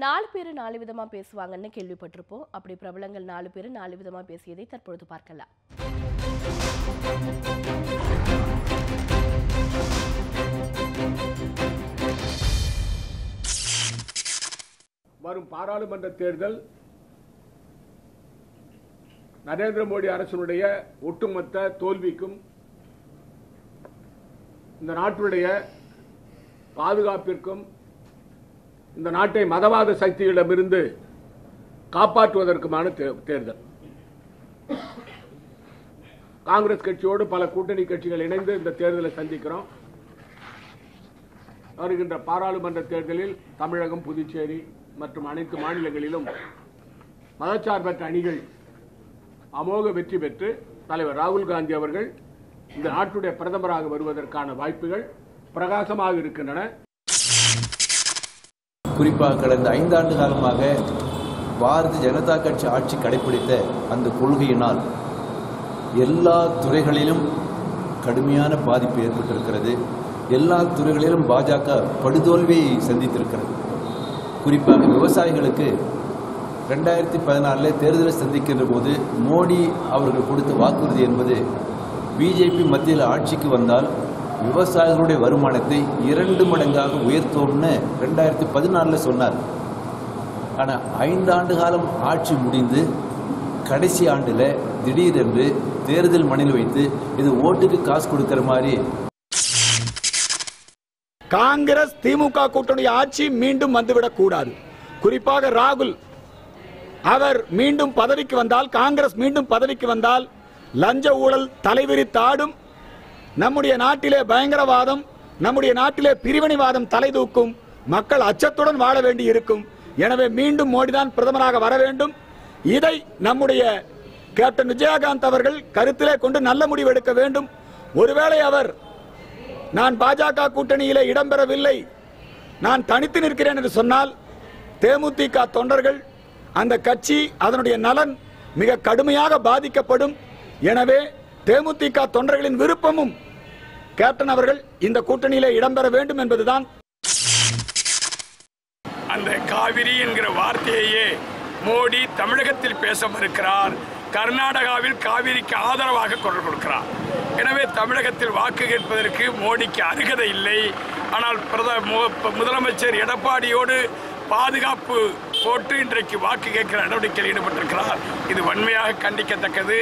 நாலு பேர் நாலு விதமாக பேசுவாங்கன்னு கேள்விப்பட்டிருப்போம். அப்படி பிரபலங்கள் நாலு பேர் நாலு விதமாக பேசியதை தற்பொழுது பார்க்கலாம். வரும் பாராளுமன்ற தேர்தல் நரேந்திர மோடி அரசினுடைய ஒட்டுமொத்த தோல்விக்கும் இந்த நாட்டுடைய பாதுகாப்பிற்கும் இந்த நாட்டை மதவாத சக்திகளிடமிருந்து காப்பாற்றுவதற்குமான தேர்தல். காங்கிரஸ் கட்சியோடு பல கூட்டணி கட்சிகள் இணைந்து இந்த தேர்தலை சந்திக்கிறோம். வருகின்ற பாராளுமன்ற தேர்தலில் தமிழகம் புதுச்சேரி மற்றும் அனைத்து மாநிலங்களிலும் மதச்சார்பற்ற அணிகள் அமோக வெற்றி பெற்று தலைவர் ராகுல் காந்தி அவர்கள் இந்த நாட்டுடைய பிரதமராக வருவதற்கான வாய்ப்புகள் பிரகாசமாக இருக்கின்றன. குறிப்பாக கடந்த ஐந்தாண்டு காலமாக பாரதிய ஜனதா கட்சி ஆட்சி கடைபிடித்த அந்த கொள்கையினால் எல்லா துறைகளிலும் கடுமையான பாதிப்பு ஏற்பட்டிருக்கிறது. எல்லா துறைகளிலும் பாஜக படுதோல்வியை சந்தித்திருக்கிறது. குறிப்பாக விவசாயிகளுக்கு ரெண்டாயிரத்தி பதினாலில் தேர்தலை சந்திக்கின்ற போது மோடி அவர்கள் கொடுத்த வாக்குறுதி என்பது பிஜேபி மத்தியில் ஆட்சிக்கு வந்தால் விவசாயிகளுடைய வருமானத்தை இரண்டு மடங்காக உயர்த்தோம்னு ரெண்டாயிரத்தி பதினாலில் சொன்னார். ஆனால் ஐந்தாண்டு காலம் ஆட்சி முடிந்து கடைசி ஆண்டில் திடீரென்று தேர்தல் மணில் வைத்து இது ஓட்டுக்கு காசு கொடுக்கிற மாதிரி காங்கிரஸ் திமுக கூட்டணி ஆட்சி மீண்டும் வந்துவிடக் கூடாது. குறிப்பாக ராகுல் அவர் மீண்டும் பதவிக்கு வந்தால் காங்கிரஸ் மீண்டும் பதவிக்கு வந்தால் லஞ்ச ஊழல் தலைவிரித்தாடும் நம்முடைய நாட்டிலே பயங்கரவாதம் நம்முடைய நாட்டிலே பிரிவினைவாதம் தலைதூக்கும் மக்கள் அச்சத்துடன் வாழ வேண்டி இருக்கும் எனவே மீண்டும் மோடிதான் பிரதமராக வர வேண்டும். இதை நம்முடைய கேப்டன் விஜயகாந்த் அவர்கள் கருத்திலே கொண்டு நல்ல முடிவு எடுக்க வேண்டும். ஒருவேளை அவர் நான் பாஜக கூட்டணியிலே இடம்பெறவில்லை நான் தனித்து நிற்கிறேன் என்று சொன்னால் தேமுதிக தொண்டர்கள் அந்த கட்சி அதனுடைய நலன் மிக கடுமையாக பாதிக்கப்படும். எனவே தேமுதிக தொண்டர்களின் விருப்பமும் கேப்டன் அவர்கள் இந்த கூட்டணியிலே இடம்பெற வேண்டும் என்பதுதான். அந்த காவிரி என்கிற வார்த்தையையே மோடி தமிழகத்தில் பேச மறுக்கிறார். கர்நாடகாவில் காவிரிக்கு ஆதரவாக குரல் கொடுக்கிறார். எனவே தமிழகத்தில் வாக்கு கேட்பதற்கு மோடிக்கு அருகதை இல்லை. ஆனால் பிரத முதலமைச்சர் எடப்பாடியோடு பாதுகாப்பு போட்டு இன்றைக்கு வாக்கு கேட்கிற நடவடிக்கையில் ஈடுபட்டிருக்கிறார். இது வன்மையாக கண்டிக்கத்தக்கது.